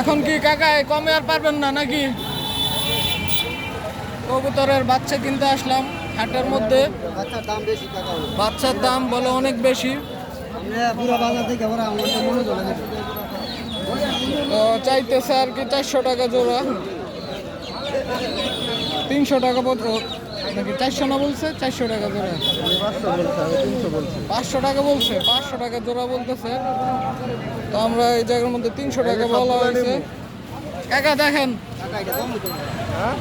এখন কি কাকা কমে আর পারবেন না নাকি? কবুতরের বাচ্চা কিনতে আসলাম হাটের মধ্যে। বাচ্চার দাম বলে। অনেক বেশি। তো চাইতেছে আর কি চারশো টাকা জোড়া। তিনশো টাকা পর্যন্ত নাকি চারশো না বলছে? চারশো টাকা জোড়া। পাঁচশো টাকা বলছে পাঁচশো টাকা জোড়া বলতেছে। তো আমরা এই জায়গার মধ্যে তিনশো টাকা বলা হয়েছে। কাকা দেখেন। হ্যাঁ?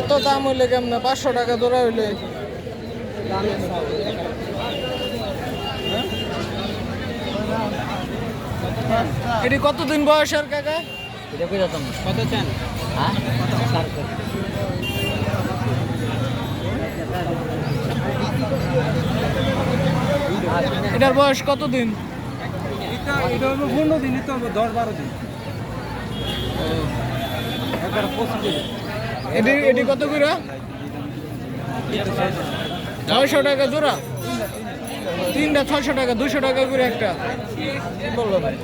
এত দাম হইলে কেমনে? পাঁচশো টাকা জোড়া হইলে। এটি কতদিন বয়সের কাকা? কত চান? হ্যাঁ? এটার বয়স কতদিন? এটা এটা হলো পনেরো দিনই তো হবে দশ বারো দিন। এটি এটি কত করে? ছয়শো টাকা জোড়া? তিনটা ছয়শো টাকা দুশো টাকা করে একটা। বলল ভাই?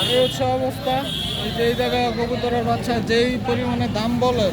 আগে হচ্ছে অবস্থা। যেই জায়গায় কবুতরের বাচ্চা যেই পরিমাণে দাম বলে